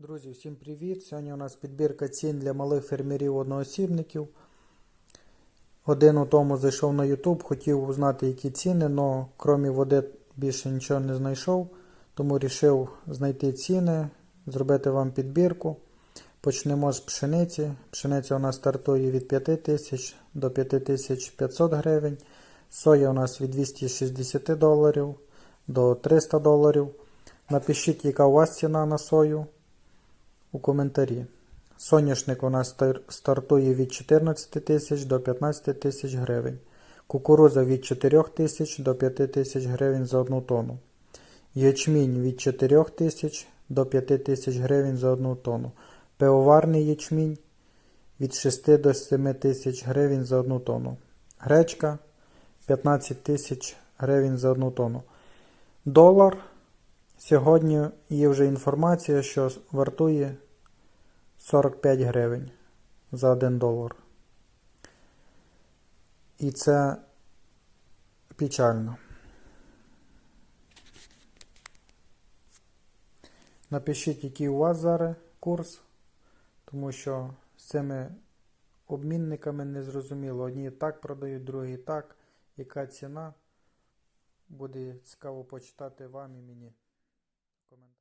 Друзі, всім привіт! Сьогодні у нас підбірка цін для малих фермерів одноосібників. Один у тому зайшов на YouTube, хотів узнати, які ціни, але крім води більше нічого не знайшов. Тому вирішив знайти ціни, зробити вам підбірку. Почнемо з пшениці. Пшениця у нас стартує від 5 тисяч до 5500 гривень. Соя у нас від 260 доларів до 300 доларів. Напишіть, яка у вас ціна на сою у коментарі. Соняшник у нас стартує від 14 тисяч до 15 тисяч гривень. Кукуруза від 4 тисяч до 5 тисяч гривень за одну тонну. Ячмінь від 4 тисяч до 5 тисяч гривень за одну тонну. Пивоварний ячмінь від 6 до 7 тисяч гривень за одну тонну. Гречка 15 тисяч гривень за одну тонну. Долар Сьогодні є вже інформація, що вартує 45 гривень за 1 долар. І це печально. Напишіть, який у вас зараз курс, тому що з цими обмінниками не зрозуміло. Одні так продають, другі так. Яка ціна? Буде цікаво почитати вам і мені. comentario.